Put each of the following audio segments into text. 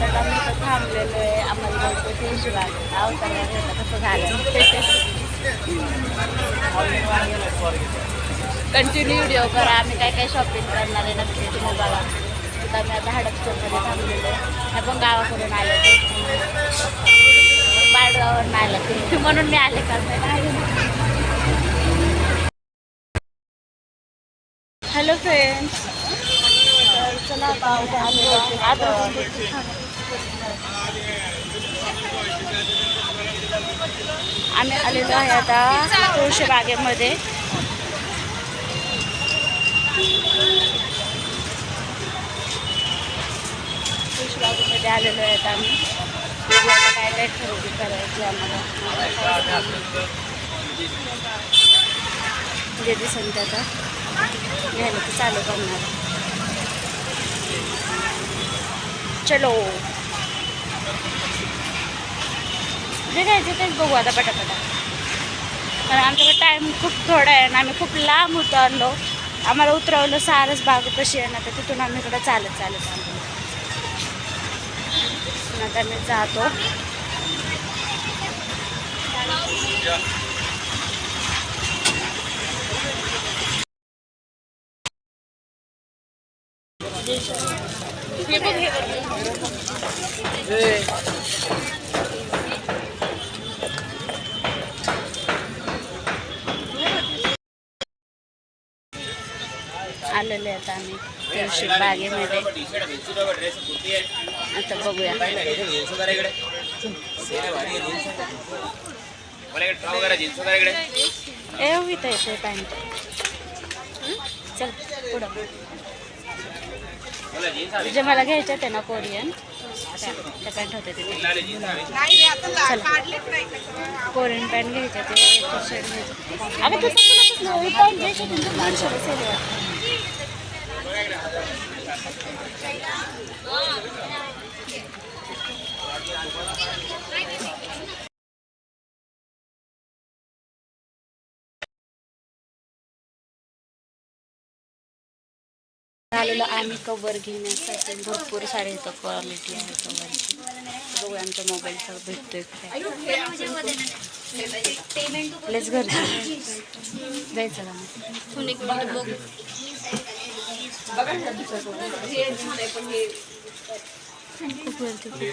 तर मी इथं थांबलेलो आहे. आम्हाला जायचं तुळशीबाग अवतार वगैरे कसं झालं. कंटिन्यू व्हिडिओ करा. आम्ही काय काय शॉपिंग करणार आहे नक्की तुम्ही बघा. तिथं आम्ही आता हडपसरमध्ये थांबलेलो आहे. ह्या पण गावाकडून आले बाळगावर आले ते. म्हणून मी आले का हॅलो फ्रेंड्स तर चला आता आम्ही आलेलो आहे आता तुळशी बागेमध्ये. बागेमध्ये आलेलो आहे आता आम्ही. आता काय काय खरेदी करायची आम्हाला? जे दिसेल ते आता. घ्यायला तर चालू करणार. चलो. जे घ्यायचं तेच बघू आता पटापटा. कारण आमच्याकडे टाईम खूप थोडा आहे आणि आम्ही खूप लांब उतरलो आम्हाला उतरवलं सारस बाग कशी आहे ना तर तिथून आम्ही इकडं चालत चालत आलो. पण आता मी जातो. हे बघ हे. आलेले आहेत आम्ही तुळशी बागेमध्ये. आता बघूया. ए इथं येते पॅन्ट चल पुढं. जे मला घ्यायच्या त्या ना कोरियन. त्या पॅन्ट होते तिथे. कोरियन पॅन्ट घ्यायच्या ते टी शर्ट घ्यायचं. अगं तू पॅन्ट घ्यायचं तुमचं माणसं सेल आलेलो आम्ही कवर घेण्यासाठी भरपूर सारे इथं क्वालिटी आहे कवरची बघूया आमच्या मोबाईलचा भेटतोय प्लेस घरचे जायचं का मग? खूप वरती खूप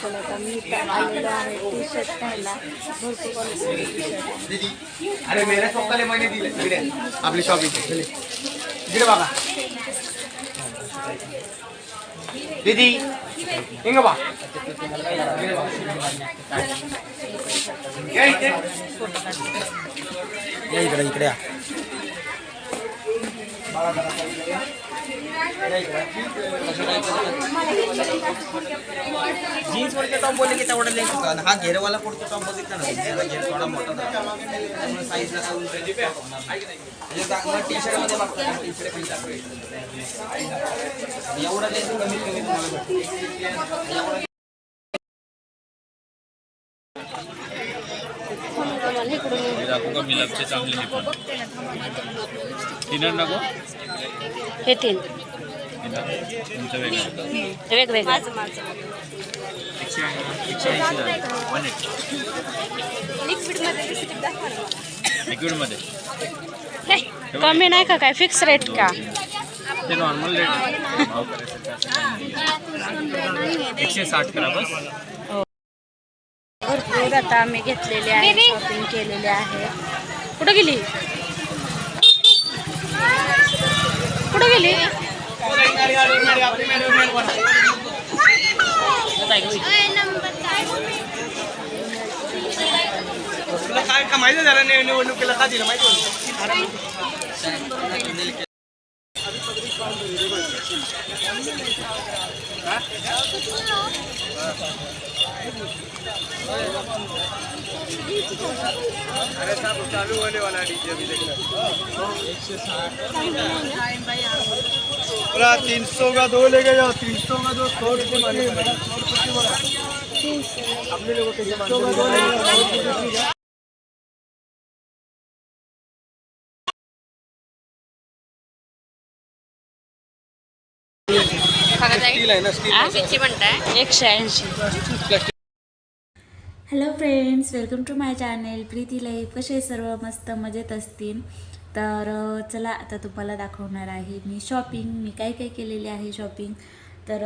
चला आता मी इथं आलेलो आहे टी शर्ट घ्यायला भरपूर क्वालिटी टी शर्ट आहे अरे मेरे स्वतःला महिने दिले इकडे आपली शॉपिंग इकडे बघा दीदी हिंग बा या इथे. या इकडे इकडे या. जीन्स वरचे टॉप बोलले की तेवढा लेंथ होता. आणि हा घेरवाला पुढचा टॉप बघितला ना घेर घेर थोडा मोठा झाला. त्यामुळे साईजला काय टी शर्टमध्ये बघता टी शर्ट पण टाकू एवढा लेंथ कमीत कमी तुम्हाला भेटतो. एवढा हे दाखवू का मिलापचे चांगले हे पण नको हे तीन। तुमचं वेगळं वेगवेगळं एकशे एकशे ऐंशी झाले वन एट। लिक्विडमध्ये कमी नाही का काय? फिक्स रेट का। ते नॉर्मल रेट भाव करायचं काही नाही. एकशे साठ करा बस। भरपूर आता आम्ही घेतलेले आहे शॉपिंग केलेले आहे. कुठं गेली? कुठं गेली? काय? का माहिती झालं निवडणुकीला का दिलं माहिती चालू होने वाला डीजे अभी देखना पूरा तीन सौ का दो लेके जाओ तीन सौ का दो सौ रुपये माने अपने लोगों के स्टील आहे ना स्टील एकशे ऐंशी. Hello friends welcome to my channel. Priti life. कसे सर्व? मस्त मजेत असतील. तर चला आता तुम्हाला दाखवणार आहे मी शॉपिंग मी काय काय केलेले आहे शॉपिंग तर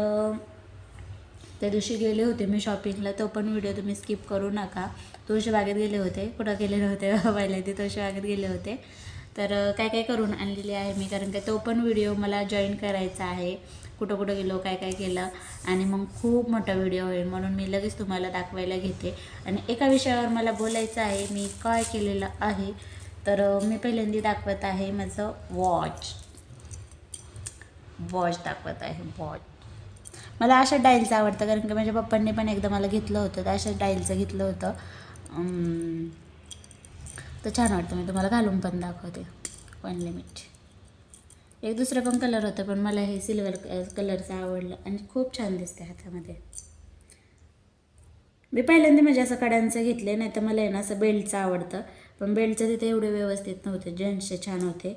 त्या दिवशी गेले होते मी शॉपिंगला तो पण व्हिडिओ तुम्ही स्किप करू नका. तुळशीबागेत गेले होते. कुठं गेलेले होते पहिल्या ते तुळशीबागेत गेले होते. तर काय काय करून आणलेली आहे मी? कारण का तो पण व्हिडिओ मला जॉईन करायचा आहे. कुठं कुठं गेलो काय काय केलं आणि मग खूप मोठा व्हिडिओ होईल म्हणून मी लगेच तुम्हाला दाखवायला घेते. आणि एका विषयावर मला बोलायचं आहे मी काय केलेलं आहे तर मी पहिल्यांदा दाखवत आहे माझं वॉच वॉच दाखवत आहे वॉच मला अशा डाईलचं आवडतं कारण की माझ्या पप्पांनी पण एकदा मला घेतलं होतं तर अशा डाईलचं घेतलं होतं. तर छान वाटतं मी तुम्हाला घालून पण दाखवते. वन लिमिट एक दुसरं पण कलर होतं पण मला हे सिल्वर कलरचं आवडलं आणि खूप छान दिसते हातामध्ये. मी पहिल्यांदा म्हणजे असं कड्यांचं घेतले नाही तर मला आहे ना असं बेल्टचं आवडतं. पण बेल्टचं तिथे एवढे व्यवस्थित नव्हते. जेंट्सचे छान होते.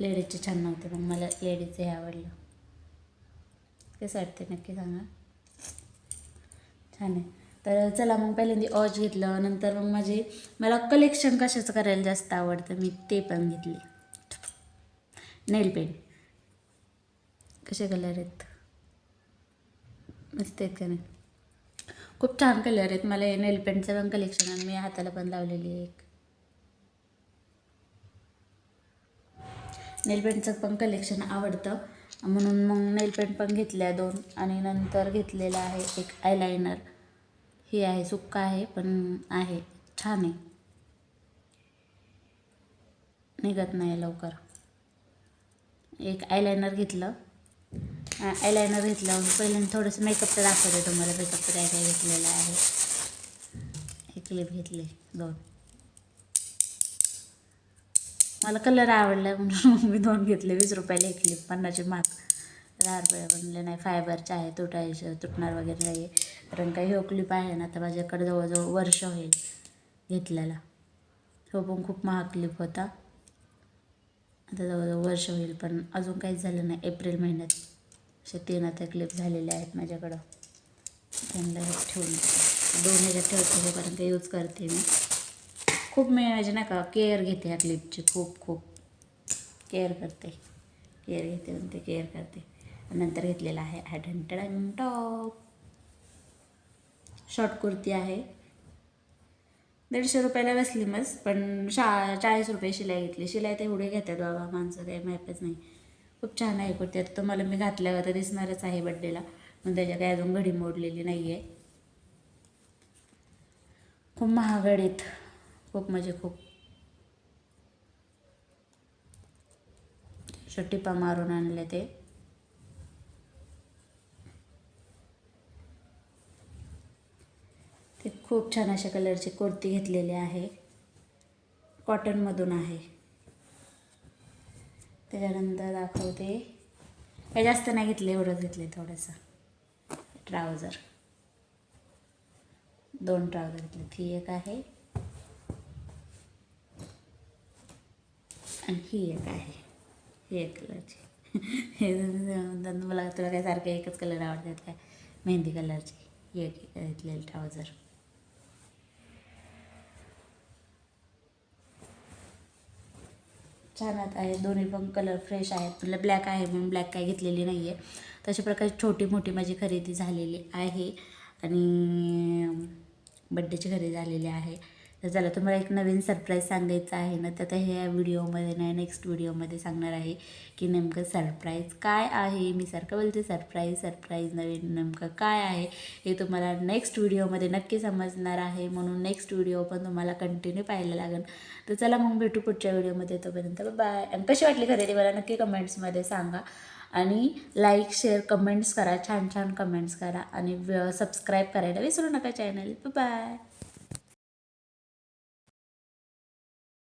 लेडीजचे छान नव्हते पण मला लेडीजचे हे आवडलं. कसं वाटते नक्की सांगा. छान आहे. तर चला मग पहिल्यांदा ऑच घेतलं नंतर मग माझे मला कलेक्शन कशाचं करायला जास्त आवडतं मी ते पण घेतले नेल पेंट कसे कलर आहेत? मस्त आहेत का नाही? खूप छान कलर आहेत. मला हे नेल पेंटचं पण कलेक्शन आणि मी हाताला पण लावलेली आहे एक. नेल पेंटचं पण कलेक्शन आवडतं. म्हणून मग नेल पेंट पण घेतल्या दोन. आणि नंतर घेतलेलं आहे एक आयलायनर हे आहे सुक्का आहे पण आहे. छान आहे. निघत नाही लवकर. एक आयलायनर घेतलं. आयलायनर घेतलं. पहिल्यांदा थोडंसं मेकअपचं दाखवते तुम्हाला. मेकअपचं काय काय घेतलेलं आहे. हे क्लिप घेतले दोन. मला कलर आवडला म्हणून मग मी दोन घेतले. वीस रुपयाला एक क्लिप पन्नाची माग दहा रुपये बनले नाही फायबरचे आहे तुटायचं तुटणार वगैरे नाही आहे कारण काही हो क्लिप आहे ना तर माझ्याकडे जवळजवळ वर्ष होईल घेतलेला तो पण खूप महाग क्लिप होता. आता जवळजवळ वर्ष होईल पण अजून काहीच झालं नाही. एप्रिल महिन्यात असे तीन आता क्लिप झालेले आहेत माझ्याकडं. त्यांना ठेवून दोन ह्याच्यात ठेवते हे कारण ते यूज करते मी. खूप मी म्हणजे नाही का केअर घेते ह्या क्लिपची खूप खूप. केअर करते. केअर घेते म्हणून ते केअर करते नंतर घेतलेला आहे ॲडंटन टॉप शॉर्ट कुर्ती आहे. दीडशे रुपयाला बसली मस्त पण शा चाळीस रुपये शिलाई घेतली. शिलाई तेवढे एवढे घेतात बाबा माणसं काही माहीतच नाही. खूप छान आहे कुर्ती. आता तुम्हाला मी घातल्यावर तर दिसणारच आहे बड्डेला पण त्याच्या काही अजून घडी मोडलेली नाही आहे खूप महागडीत खूप म्हणजे खूप. टिपा मारून आणले ते ते खूप छान अशा कलरची कुर्ती घेतलेली आहे. कॉटनमधून आहे. त्याच्यानंतर दाखवते. काही जास्त नाही घेतले एवढंच घेतले थोडंसं. ट्राउझर. दोन ट्राउझर घेतले. ही एक आहे. आणि ही एक आहे. ही एक कलरची. हे मला तुला काय सारखे एकच कलर आवडतात काय? मेहंदी कलरची. एक घेतलेली ट्राउझर. छान आहे दोन्ही पण कलर फ्रेश आहेत. म्हटलं ब्लॅक आहे म्हणून ब्लॅक काय घेतलेली नाही आहे तशा प्रकारे छोटी मोठी माझी खरेदी झालेली आहे. आणि बड्डेची खरेदी झालेली आहे. तर चला तुम्हाला एक नवीन सरप्राईज सांगायचं आहे ना तर आता ह्या व्हिडिओमध्ये नाही नेक्स्ट व्हिडिओमध्ये सांगणार आहे की नेमकं सरप्राईज काय आहे. मी सारखं बोलते सरप्राईज सरप्राईज नवीन नेमकं काय आहे हे तुम्हाला नेक्स्ट व्हिडिओमध्ये नक्की समजणार आहे. म्हणून नेक्स्ट व्हिडिओ पण तुम्हाला कंटिन्यू पाहायला लागेल. तर चला मग भेटू पुढच्या व्हिडिओमध्ये तोपर्यंत बाय आणि कशी वाटली खरेदी मला नक्की कमेंट्समध्ये सांगा. आणि लाईक शेअर कमेंट्स करा. छान छान कमेंट्स करा. आणि सबस्क्राईब करायला विसरू नका चॅनल बाय